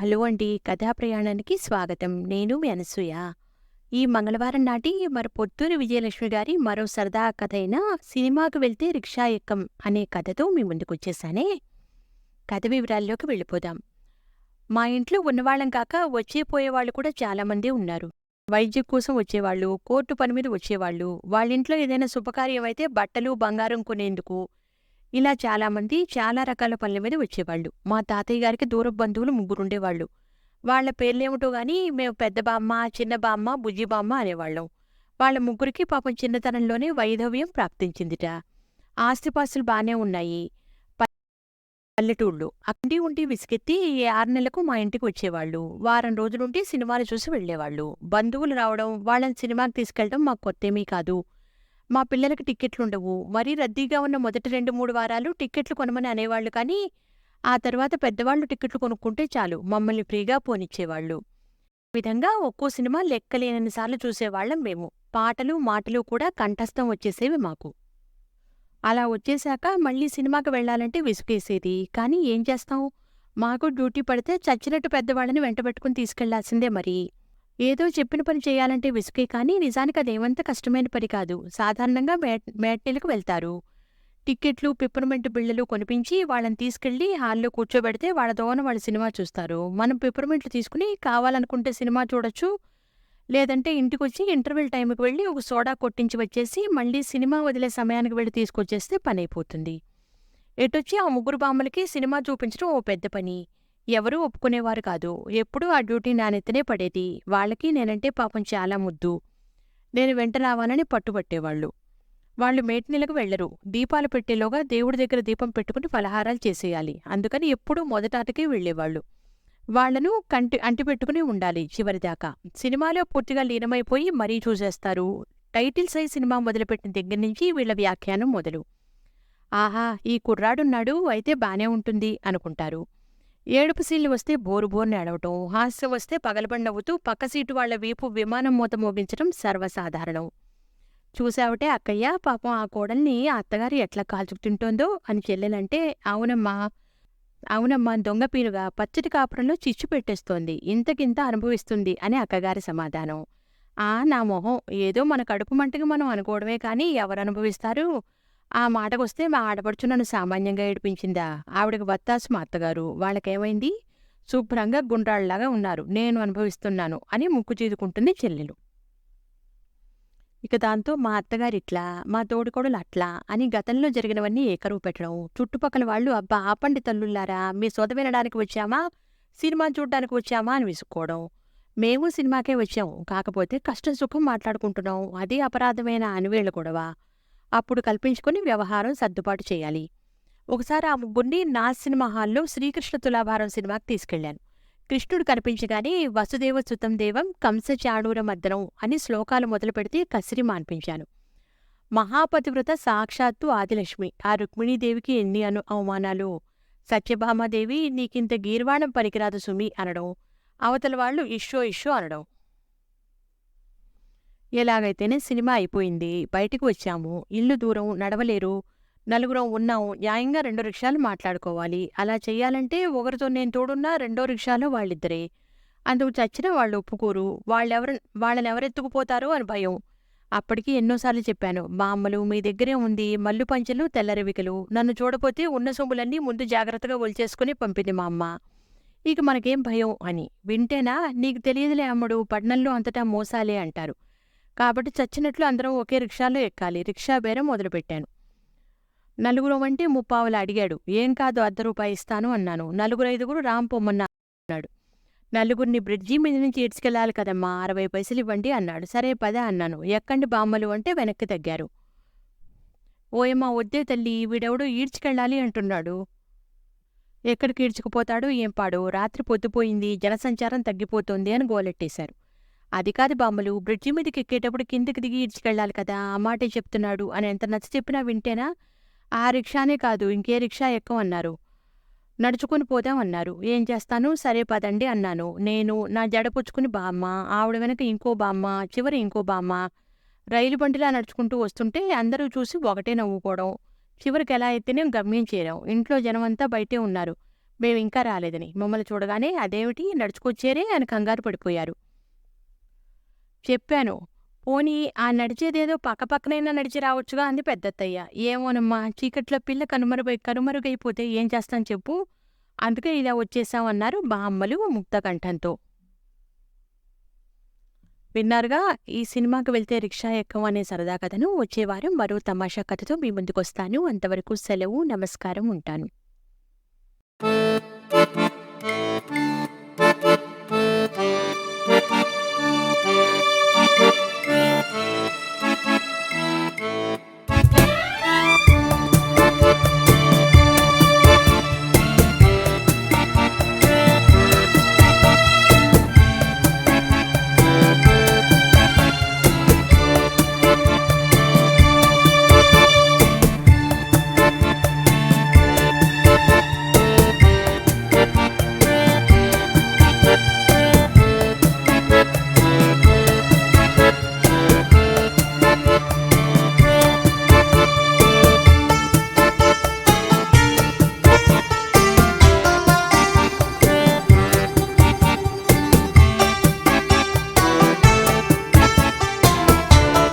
Hello అండి కథా ప్రయాణానికి స్వాగతం. నేను మీ అనసూయ. ఈ మంగళవారం నాటి మరి పొత్తూరి విజయలక్ష్మి గారి మరో సరదా కథ అయిన సినిమాకు వెళ్తే రిక్షా ఎక్కం అనే కథతో మీ ముందుకు వచ్చేసానే. కథ వివరాల్లోకి వెళ్ళిపోదాం. మా ఇంట్లో ఉన్నవాళ్ళం కాక వచ్చే పోయేవాళ్ళు కూడా చాలామంది ఉన్నారు. వైద్యం కోసం వచ్చేవాళ్ళు కోర్టు పని మీద వచ్చేవాళ్ళు వాళ్ళింట్లో ఏదైనా శుభకార్యం అయితే బట్టలు బంగారం కొనేందుకు ఇలా చాలామంది చాలా రకాల పనుల మీద వచ్చేవాళ్ళు. మా తాతయ్య గారికి దూర బంధువులు ముగ్గురుండేవాళ్ళు వాళ్ళ పేర్లేమిటో కానీ మేము పెద్ద బామ్మ చిన్న బామ్మ బుజ్జి బామ్మ అనేవాళ్ళం. వాళ్ళ ముగ్గురికి పాపం చిన్నతనంలోనే వైధవ్యం ప్రాప్తించిందిట. ఆస్తిపాస్తులు బాగానే ఉన్నాయి. పల్లెటూళ్ళు. అక్కడి ఉండి విసిగెత్తి ఆరు నెలలకు మా ఇంటికి వచ్చేవాళ్ళు. వారం రోజులుండి సినిమాలు చూసి వెళ్ళేవాళ్ళు. బంధువులు రావడం వాళ్ళని సినిమాకి తీసుకెళ్ళడం మాకు కొత్తేమీ కాదు. మా పిల్లలకి టిక్కెట్లుండవు. మరీ రద్దీగా ఉన్న మొదటి రెండు మూడు వారాలు టిక్కెట్లు కొనమని అనేవాళ్ళు కానీ ఆ తర్వాత పెద్దవాళ్ళు టిక్కెట్లు కొనుక్కుంటే చాలు. మమ్మల్ని ఫ్రీగా పోనిచ్చేవాళ్ళు. విధంగా ఒక్కో సినిమా లెక్కలేనన్నిసార్లు చూసేవాళ్ళం మేము. పాటలు మాటలు కూడా కంఠస్థం వచ్చేసేవి మాకు. అలా వచ్చేశాక మళ్ళీ సినిమాకి వెళ్ళాలంటే విసుగేసేది. కానీ ఏం చేస్తాం? మాకు డ్యూటీ పడితే చచ్చినట్టు పెద్దవాళ్ళని వెంటబెట్టుకుని తీసుకెళ్ళాల్సిందే మరి. ఏదో చెప్పిన పని చేయాలంటే విసుకే కానీ నిజానికి అదేమంత కష్టమైన పని కాదు. సాధారణంగా మేట్ మేట్నీలకు వెళ్తారు. టిక్కెట్లు పిప్పర్మెంట్ బిళ్ళలు కొనిపించి వాళ్ళని తీసుకెళ్ళి హాల్లో కూర్చోబెడితే వాళ్ళ దోన వాళ్ళు సినిమా చూస్తారు. మనం పిప్పర్మెంట్లు తీసుకుని కావాలనుకుంటే సినిమా చూడొచ్చు. లేదంటే ఇంటికొచ్చి ఇంటర్వెల్ టైంకి వెళ్ళి ఒక సోడా కొట్టించి వచ్చేసి మళ్ళీ సినిమా వదిలే సమయానికి వెళ్ళి తీసుకొచ్చేస్తే పని అయిపోతుంది. ఎటొచ్చి ఆ ముగ్గురు బామ్మలకి సినిమా చూపించడం ఓ పెద్ద పని. ఎవరూ ఒప్పుకునేవారు కాదు. ఎప్పుడూ ఆ డ్యూటీ నానెత్తనే పడేది. వాళ్ళకి నేనంటే పాపం చాలా ముద్దు. నేను వెంట రావాలని పట్టుబట్టేవాళ్ళు. వాళ్ళు మేటినీలకు వెళ్ళరు దీపాలు పెట్టేలోగా దేవుడి దగ్గర దీపం పెట్టుకుని ఫలహారాలు చేసేయాలి. అందుకని ఎప్పుడూ మొదటాటకే వెళ్ళేవాళ్ళు వాళ్ళను కంటి అంటిపెట్టుకుని ఉండాలి చివరిదాకా. సినిమాలో పూర్తిగా లీనమైపోయి మరీ చూసేస్తారు. టైటిల్ సైజ్ సినిమా మొదలుపెట్టిన దగ్గర నుంచి వీళ్ళ వ్యాఖ్యానం మొదలు. ఆహా ఈ కుర్రాడున్నాడు అయితే బానే ఉంటుంది అనుకుంటారు. ఏడుపు సీళ్ళు వస్తే బోరు బోర్ని ఏడవటం హాస్యం వస్తే పగలబడి నవ్వుతూ పక్క సీటు వాళ్ళ వీపు విమానం మూత మోగించడం సర్వసాధారణం. చూసావటే అక్కయ్య పాపం ఆ కోడల్ని అత్తగారు ఎట్లా కాల్చుకుంటుంటోందో అని చెల్లెలంటే అవునమ్మా అవునమ్మా దొంగ పీనుగా పచ్చటి కాపురంలో చిచ్చు పెట్టేస్తోంది. ఇంతకింత అనుభవిస్తుంది అని అక్కగారి సమాధానం. ఆ నా మొహం ఏదో మన కడుపు మంటకి మనం అనుకోవడమే కానీ ఎవరు అనుభవిస్తారు? ఆ మాటకొస్తే మా ఆడపడుచు నన్ను సామాన్యంగా ఏడిపించిందా? ఆవిడకి బత్తాసు మా అత్తగారు. వాళ్ళకేమైంది? శుభ్రంగా గుండ్రాళ్ళలాగా ఉన్నారు. నేను అనుభవిస్తున్నాను అని ముక్కు చీదుకుంటుంది చెల్లెలు. ఇక దాంతో మా అత్తగారు ఇట్లా మా తోడుకోడలు అట్లా అని గతంలో జరిగినవన్నీ ఏకరువు పెట్టడం చుట్టుపక్కల వాళ్ళు అబ్బా ఆపండి తల్లుల్లారా మీ సొద వినడానికి వచ్చామా? సినిమా చూడడానికి వచ్చామా? అని విసుక్కోవడం. మేము సినిమాకే వచ్చాము కాకపోతే కష్టం సుఖం మాట్లాడుకుంటున్నాం. అది అపరాధమైన అనివేళ్ళ గొడవ. అప్పుడు కల్పించుకుని వ్యవహారం సర్దుబాటు చేయాలి. ఒకసారి ఆ ముగ్గురిని నా సినిమా హాల్లో శ్రీకృష్ణ తులాభారం సినిమాకి తీసుకెళ్ళాను కృష్ణుడు కనిపించగానే వసుదేవ సుతం దేవం కంస చాణూర మద్దనం అని శ్లోకాలు మొదలు పెడితే కసిరి మాన్పించాను. మహాపతివ్రత సాక్షాత్తు ఆదిలక్ష్మి. ఆ రుక్మిణీదేవికి ఎన్ని అను అవమానాలు? సత్యభామాదేవి నీకింత గీర్వాణం పనికిరాదు సుమి అనడం. అవతల వాళ్ళు ఇష్షో ఇష్షో అనడం. ఎలాగైతేనే సినిమా అయిపోయింది. బయటికి వచ్చాము. ఇల్లు దూరం నడవలేరు. నలుగురం ఉన్నాం. న్యాయంగా రెండు రిక్షాలు మాట్లాడుకోవాలి. అలా చెయ్యాలంటే ఒకరితో నేను తోడున్నా రెండో రిక్షాలో వాళ్ళిద్దరే. అందుకు చచ్చిన వాళ్ళు ఒప్పుకోరు. వాళ్ళెవరు వాళ్ళని ఎవరెత్తుకుపోతారో అని భయం. అప్పటికి ఎన్నోసార్లు చెప్పాను. మా అమ్మలు మీ దగ్గరే ఉంది. మల్లు పంచెలు తెల్లరివికలు. నన్ను చూడపోతే ఉన్న సొమ్ములన్నీ ముందు జాగ్రత్తగా ఒలిచేసుకుని పంపింది మా అమ్మ. ఇక మనకేం భయం అని. వింటేనా? నీకు తెలియదులే అమ్మడు. పట్నంలో అంతటా మోసాలే అంటారు. కాబట్టి చచ్చినట్లు అందరం ఒకే రిక్షాలో ఎక్కాలి. రిక్షా బేరం మొదలుపెట్టాను. నలుగురు అంటే ముప్పావులు అడిగాడు. ఏం కాదు అర్ధ రూపాయి ఇస్తాను అన్నాను. నలుగురు ఐదుగురు రామ్ పొమ్మన్నా అన్నాడు. నలుగురిని బ్రిడ్జి మీద నుంచి ఈడ్చుకెళ్ళాలి కదమ్మా అరవై పైసలు ఇవ్వండి అన్నాడు. సరే పదే అన్నాను. ఎక్కండి బామ్మలు అంటే వెనక్కి తగ్గారు. ఓయమ్మా వద్దే తల్లి వీడెవడో ఈడ్చుకెళ్ళాలి అంటున్నాడు. ఎక్కడికి ఈడ్చుకుపోతాడో ఏం పాడు రాత్రి పొద్దుపోయింది జనసంచారం తగ్గిపోతోంది అని గోలెట్టేశారు. అది కాదు బామ్మలు బ్రిడ్జి మీదకి ఎక్కేటప్పుడు కిందకి దిగి ఈడ్చుకెళ్ళాలి కదా ఆ మాటే చెప్తున్నాడు అని ఎంత నచ్చ చెప్పినా వింటేనా ఆ రిక్షానే కాదు ఇంకే రిక్షా ఎక్కమన్నారు. నడుచుకుని పోదామన్నారు. ఏం చేస్తాను? సరే పదండి అన్నాను. నేను నా జడ పుచ్చుకుని బామ్మ ఆవిడ వెనక ఇంకో బామ్మ చివరి ఇంకో బామ్మ రైలు బండిలా నడుచుకుంటూ వస్తుంటే అందరూ చూసి ఒకటే నవ్వుకోవడం. చివరికి ఎలా అయితేనే గమ్యం చేరాం. ఇంట్లో జనమంతా బయటే ఉన్నారు. మేము ఇంకా రాలేదని. మమ్మల్ని చూడగానే అదేమిటి? నడుచుకొచ్చేరే అని కంగారు పడిపోయారు. చెప్పాను. పోనీ ఆ నడిచేదేదో పక్కపక్కనైనా నడిచి రావచ్చుగా అంది పెద్దత్తయ్య. ఏమోనమ్మా చీకట్లో పిల్ల కనుమరుగై కనుమరుగైపోతే ఏం చేస్తాం చెప్పు. అందుకే ఇలా వచ్చేసామన్నారు బామ్మలు ముక్తకంఠంతో. విన్నారుగా ఈ సినిమాకి వెళ్తే రిక్షా ఎక్కం అనే సరదా కథను వచ్చేవారం మరో తమాషా కథతో మీ ముందుకొస్తాను. అంతవరకు సెలవు నమస్కారం ఉంటాను.